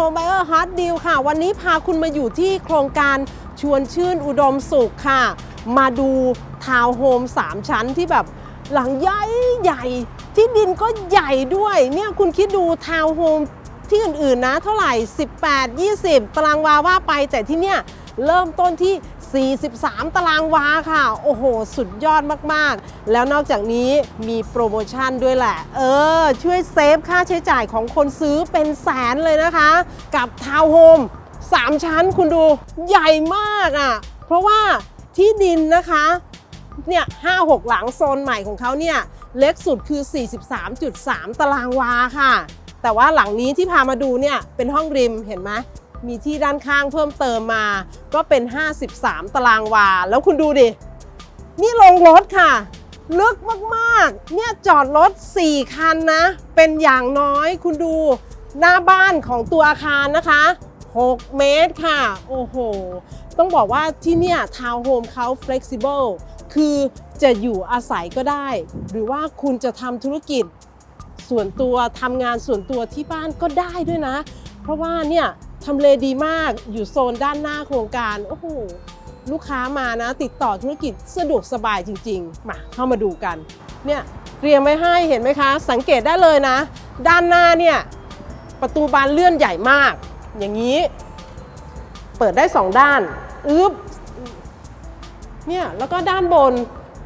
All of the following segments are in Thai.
โฮมไบเออร์ฮาร์ดดีลค่ะ วันนี้พาคุณมาอยู่ที่โครงการชวนชื่นอุดมสุขค่ะ มาดูทาวน์โฮม3 ชั้นที่แบบหลังใหญ่ใหญ่ที่ดินก็ใหญ่ด้วย เนี่ยคุณคิดดูทาวน์โฮมที่อื่นๆนะเท่าไหร่ 18 20 ตารางวาว่าไปแต่ที่เนี่ยเริ่มต้นที่ 43 ตารางวาค่ะ โอ้โห สุดยอดมากๆ แล้วนอกจากนี้มีโปรโมชั่นด้วยแหละ เออ ช่วยเซฟค่าใช้จ่ายของคนซื้อเป็นแสนเลยนะคะ กับทาวน์โฮม3 ชั้นคุณดูใหญ่มากอะ่ะ เพราะว่าที่ดินนะคะเนี่ยห้าหกหลังโซนใหม่ของเขาเนี่ย เล็กสุดคือ 43.3 ตารางวาค่ะ แต่ว่าหลังนี้ที่พามาดูเนี่ย เป็นห้องริมเห็นไหม มีที่ด้านข้างเพิ่มเติมมา ก็เป็น 53 ตารางวา แล้วคุณดูดิ นี่ลงรถค่ะ ลึกมากๆ เนี่ยจอดรถ 4 คันนะ เป็นอย่างน้อยคุณดูหน้าบ้านของตัวอาคารนะคะ 6 เมตรค่ะ โอ้โห ต้องบอกว่าที่เนี่ยทาวน์โฮมเขา flexible คือจะอยู่อาศัยก็ได้ หรือว่าคุณจะทำธุรกิจส่วนตัวทำงานส่วนตัวที่บ้านก็ได้ด้วยนะ เพราะว่าเนี่ย ทำเลดีมากอยู่โซนด้านหน้าโครงการ โอ้โห ลูกค้ามานะ ติดต่อธุรกิจสะดวกสบายจริง ๆ มาเข้ามาดูกัน เนี่ยเตรียมไว้ให้เห็นไหมคะ สังเกตได้เลยนะ ด้านหน้าเนี่ย ประตูบานเลื่อนใหญ่มาก อย่างนี้ เปิดได้2ด้านอึ๊บเนี่ยแล้วก็ด้านบน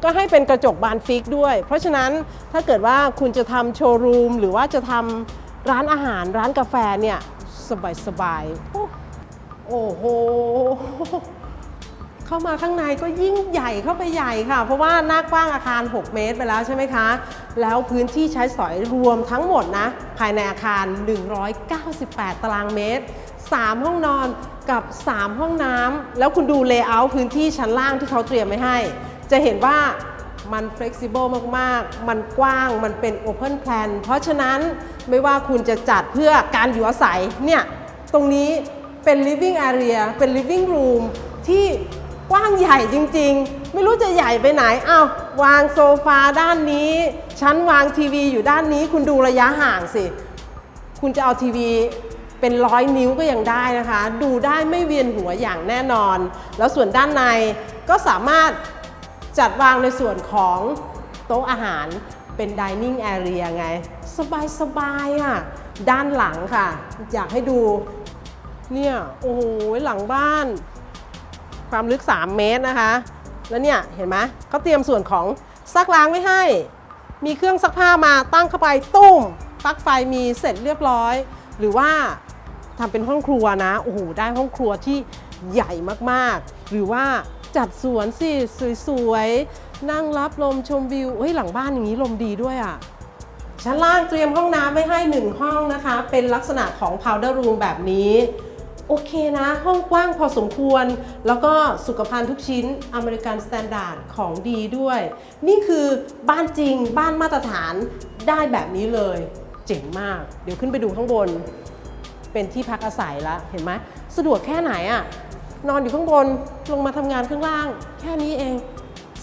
ก็ให้เป็นกระจกบานฟิกด้วย เพราะฉะนั้นถ้าเกิดว่าคุณจะทำโชว์รูมหรือว่าจะทำร้านอาหารร้านกาแฟเนี่ย สบายสบายๆโอ้โอ้โห เข้ามาข้างในก็ยิ่งใหญ่เข้าไปใหญ่ค่ะ เพราะว่าหน้ากว้างอาคาร 6 เมตรไปแล้วใช่ไหมคะ แล้วพื้นที่ใช้สอยรวมทั้งหมดนะ ภายในอาคาร 198 ตารางเมตร 3 ห้องนอนกับ 3 ห้องน้ำแล้วคุณดูเลเยอร์พื้นที่ชั้นล่างที่เขาเตรียมไว้ให้ จะเห็นว่ามัน flexible มาก ๆ มันกว้าง มันเป็น open plan เพราะฉะนั้น ไม่ว่าคุณจะจัดเพื่อการอยู่อาศัยเนี่ยตรงนี้เป็น living area เป็น living room ที่กว้างใหญ่จริง ๆ ไม่รู้จะใหญ่ไปไหนอ้าววางโซฟาด้านนี้ ชั้นวางทีวีอยู่ด้านนี้ คุณดูระยะห่างสิ คุณจะเอาทีวีเป็นร้อยนิ้วก็ยังได้นะคะ ดูได้ไม่เวียนหัวอย่างแน่นอน แล้วส่วนด้านในก็สามารถจัดวางในส่วนของโต๊ะอาหาร เป็น dining area ไง สบายสบายๆอะ ด้านหลังค่ะ อยากให้ดู เนี่ย โอ้โห หลังบ้าน ความลึก 3 เมตรนะคะ แล้วเนี่ย เห็นไหมเขาเตรียมส่วนของซักล้างไว้ให้ มีเครื่องซักผ้ามาตั้งเข้าไปตุ้มปลั๊กไฟมีเสร็จเรียบร้อย หรือว่าทำเป็นห้องครัวนะ โอ้โห ได้ห้องครัวที่ใหญ่มากๆ หรือว่าจัดสวนสิสวยๆ นั่งรับลมชมวิวเฮ้ยหลังบ้านอย่างนี้ลมดีด้วยอะ ชั้นล่างเตรียมห้องน้ำไว้ให้1ห้องนะคะ เป็นลักษณะของ powder room แบบนี้ โอเคนะ ห้องกว้างพอสมควร แล้วก็สุขภัณฑ์ทุกชิ้นอเมริกันสแตนดาร์ดของดีด้วย นี่คือบ้านจริงบ้านมาตรฐานได้แบบนี้เลย เจ๋งมาก เดี๋ยวขึ้นไปดูข้างบน เป็นที่พักอาศัยล้วเห็นไหมสะดวกแค่ไหนอะนอนอยู่ข้างบนลงมาทำงานข้างล่าง แค่นี้เอง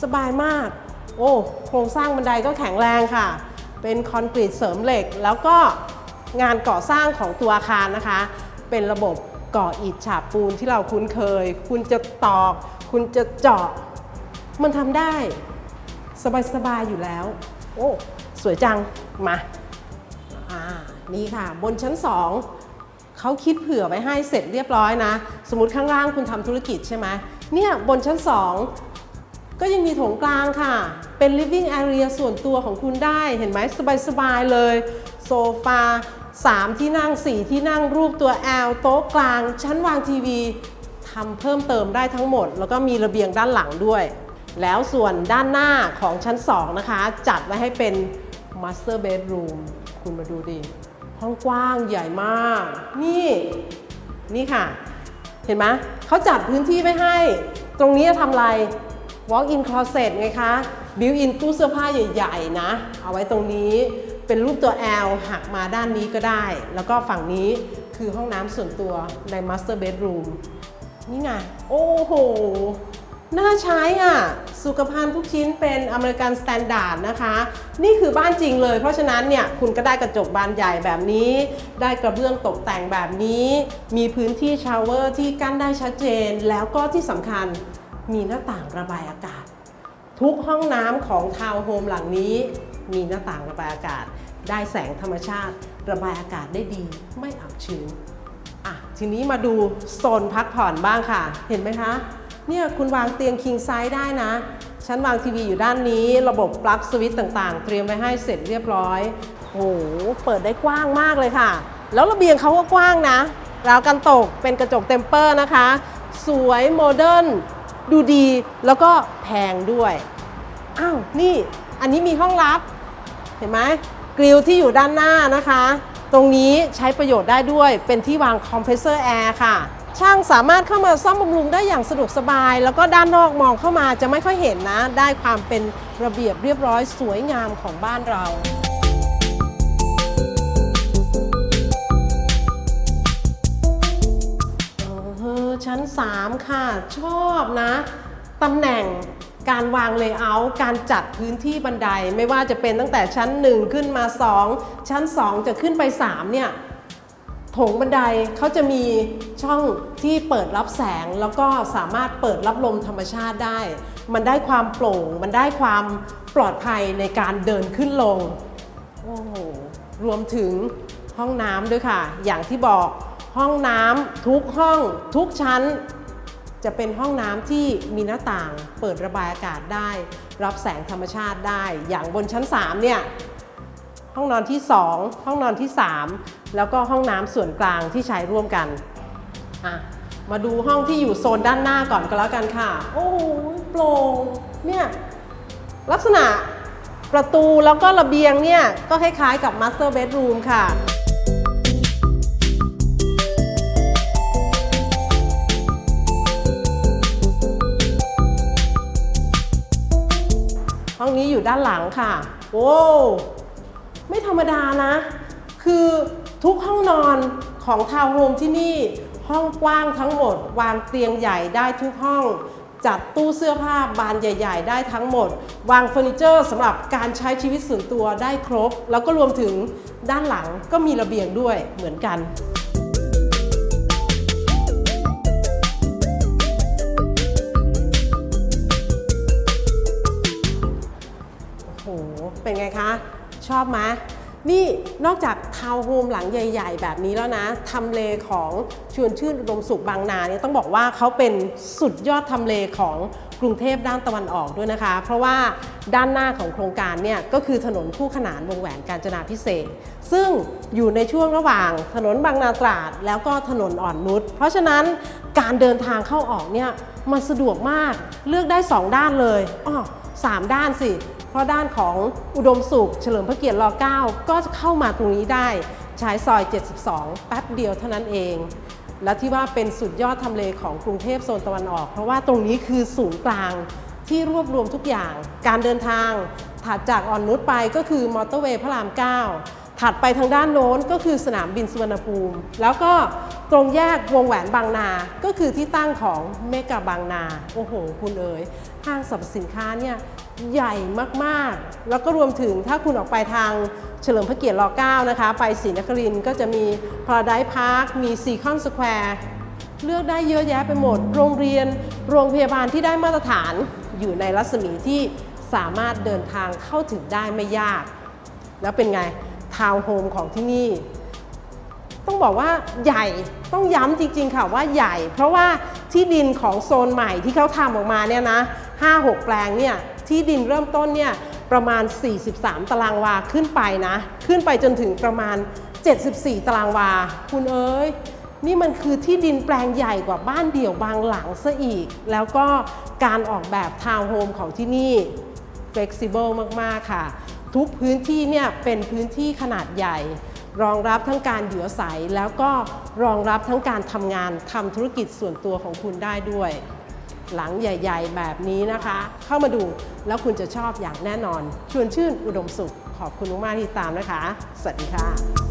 สบายมาก โอ้โครงสร้างบันไดก็แข็งแรงค่ะ เป็นคอนกรีตเสริมเหล็ก แล้วก็งานก่อสร้างของตัวอาคารนะคะ เป็นระบบก่ออิฐฉาบปูนที่เราคุ้นเคย คุณจะตอก คุณจะเจาะ มันทำได้ สบายๆอยู่แล้ว โอ้ สวยจัง มาอ่านี่ค่ะ บนชั้น2เขาคิดเผื่อไว้ให้เสร็จเรียบร้อยนะ สมมติข้างล่างคุณทำธุรกิจใช่ไหมเนี่ยบนชั้น2 ก็ยังมีโถงกลางค่ะ เป็น living area ส่วนตัวของคุณได้ เห็นไหมสบายๆเลย โซฟา 3 ที่นั่ง 4 ที่นั่งรูปตัว L โต๊ะกลาง ชั้นวางทีวีทำเพิ่มเติมได้ทั้งหมด แล้วก็มีระเบียงด้านหลังด้วย แล้วส่วนด้านหน้าของชั้น 2 นะคะ จัดไว้ให้เป็น master bedroom คุณมาดูดิ ห้องกว้างใหญ่มาก นี่ นี่ค่ะ เห็นไหมเขาจัดพื้นที่ไว้ให้ ตรงนี้จะทำอะไร walk in closet ไงคะ built in ตู้เสื้อผ้าใหญ่ๆนะ เอาไว้ตรงนี้เป็นรูปตัว L หักมาด้านนี้ก็ได้ แล้วก็ฝั่งนี้คือห้องน้ำส่วนตัวใน master bedroom นี่ไง โอ้โห น่าใช้อะ สุขภัณฑ์ทุกชิ้นเป็นอเมริกันสแตนดาร์ดนะคะ นี่คือบ้านจริงเลย เพราะฉะนั้นเนี่ย คุณก็ได้กระจกบานใหญ่แบบนี้ ได้กระเบื้องตกแต่งแบบนี้ มีพื้นที่ชาวเวอร์ที่กั้นได้ชัดเจน แล้วก็ที่สำคัญ มีหน้าต่างระบายอากาศ ทุกห้องน้ำของทาวน์โฮมหลังนี้ มีหน้าต่างระบายอากาศ ได้แสงธรรมชาติ ระบายอากาศได้ดีไม่อับชื้นอะทีนี้มาดูโซนพักผ่อนบ้างค่ะ เห็นไหมคะ เนี่ยคุณวางเตียงคิงไซส์ได้นะฉันวางทีวีอยู่ด้านนี้ ระบบปลั๊กสวิตต่างๆ เตรียมไว้ให้เสร็จเรียบร้อยโอ้โหเปิดได้กว้างมากเลยค่ะ แล้วระเบียงเขาก็กว้างนะราวกันตกเป็นกระจกเต็มเปอร์นะคะ สวยโมเดิร์น ดูดีแล้วก็แพงด้วย อ้าว นี่อันนี้มีห้องลับ เห็นไหมกริลที่อยู่ด้านหน้านะคะ ตรงนี้ใช้ประโยชน์ได้ด้วยเป็นที่วางคอมเพรสเซอร์แอร์ค่ะ ช่างสามารถเข้ามาซ่อมบำรุงได้อย่างสะดวกสบาย แล้วก็ด้านนอกมองเข้ามาจะไม่ค่อยเห็นนะ ได้ความเป็นระเบียบเรียบร้อยสวยงามของบ้านเรา ชั้น 3 ค่ะ ชอบนะตำแหน่งการวางเลเยอร์การจัดพื้นที่บันไดไม่ว่าจะเป็นตั้งแต่ชั้น 1 ขึ้นมา 2 ชั้น 2 จะขึ้นไป 3 เนี่ยโถงบันไดเขาจะมีช่องที่เปิดรับแสงแล้วก็สามารถเปิดรับลมธรรมชาติได้ มันได้ความโปร่ง มันได้ความปลอดภัยในการเดินขึ้นลง โอ้โห รวมถึงห้องน้ำด้วยค่ะ อย่างที่บอก ห้องน้ำทุกห้องทุกชั้น จะเป็นห้องน้ำที่มีหน้าต่างเปิดระบายอากาศได้ รับแสงธรรมชาติได้ อย่างบนชั้น 3 เนี่ยห้องนอนที่ 2 ห้องนอนที่ 3 แล้วก็ห้องน้ำส่วนกลางที่ใช้ร่วมกันอะมาดูห้องที่อยู่โซนด้านหน้าก่อนก็แล้วกันค่ะ โอ้โหโปร่งเนี่ยลักษณะประตูแล้วก็ระเบียงเนี่ย ก็คล้ายๆกับ Master Bedroom ค่ะ องนี้อยู่ด้านหลังค่ะ โอ้ไม่ธรรมดานะ คือทุกห้องนอนของทาวน์โฮมที่นี่ ห้องกว้างทั้งหมด วางเตียงใหญ่ได้ทุกห้อง จัดตู้เสื้อผ้าบานใหญ่ ๆ ได้ทั้งหมด วางเฟอร์นิเจอร์สำหรับการใช้ชีวิตส่วนตัวได้ครบ แล้วก็รวมถึงด้านหลังก็มีระเบียงด้วยเหมือนกัน เป็นไงคะ ชอบไหมนี่นอกจากทาวน์โฮมหลังใหญ่ ๆ แบบนี้แล้วนะทำเลของชวนชื่นอุดมสุขบางนาเนี่ยต้องบอกว่าเขาเป็นสุดยอดทำเลของกรุงเทพด้านตะวันออกด้วยนะคะ เพราะว่าด้านหน้าของโครงการเนี่ยก็คือถนนคู่ขนานวงแหวนกาญจนาพิเศษ ซึ่งอยู่ในช่วงระหว่างถนนบางนาตราด แล้วก็ถนนอ่อนนุชเพราะฉะนั้นการเดินทางเข้าออกเนี่ยมันสะดวกมากเลือกได้สองด้านเลยอ้อสามด้านสิ เพราะด้านของอุดมสุข เฉลิมพระเกียรติร9ก็จะเข้ามาตรงนี้ได้ใช้ซอย 72 แป๊บเดียวเท่านั้นเอง และที่ว่าเป็นสุดยอดทำเลของกรุงเทพโซนตะวันออก เพราะว่าตรงนี้คือศูนย์กลางที่รวบรวมทุกอย่าง การเดินทางถัดจากอ่อนนุชไปก็คือมอเตอร์เวย์พระราม 9 ถัดไปทางด้านโน้นก็คือสนามบินสุวรรณภูมิ แล้วก็ตรงแยกวงแหวนบางนา ก็คือที่ตั้งของเมกาบางนา โอ้โห คุณเอ๋ยห้างสรรพสินค้าเนี่ย ใหญ่มากๆ แล้วก็รวมถึงถ้าคุณออกไปทางเฉลิมพระเกียรติร9นะคะ ไปศรีนครินก็จะมี Paradise Park มีซีคอนสแควร์เลือกได้เยอะแยะไปหมด โรงเรียน โรงพยาบาลที่ได้มาตรฐานอยู่ในรัศมีที่สามารถเดินทางเข้าถึงได้ไม่ยาก แล้วเป็นไง ทาวน์โฮมของที่นี่ ต้องบอกว่าใหญ่ ต้องย้ำจริงๆค่ะว่าใหญ่ เพราะว่าที่ดินของโซนใหม่ที่เขาทำออกมาเนี่ยนะ 5-6 แปลงเนี่ย ที่ดินเริ่มต้นเนี่ยประมาณ 43 ตารางวาขึ้นไปนะ ขึ้นไปจนถึงประมาณ 74 ตารางวา คุณเอ้ย นี่มันคือที่ดินแปลงใหญ่กว่าบ้านเดี่ยวบางหลังซะอีก แล้วก็การออกแบบทาวน์โฮมของที่นี่ flexible มาก ๆ ค่ะ ทุกพื้นที่เนี่ยเป็นพื้นที่ขนาดใหญ่ รองรับทั้งการอยู่อาศัย แล้วก็รองรับทั้งการทำงานทำธุรกิจส่วนตัวของคุณได้ด้วย หลังใหญ่ ๆ แบบนี้นะคะ เข้ามาดูแล้วคุณจะชอบอย่างแน่นอน ชวนชื่นอุดมสุข ขอบคุณมากที่ตามนะคะ สวัสดีค่ะ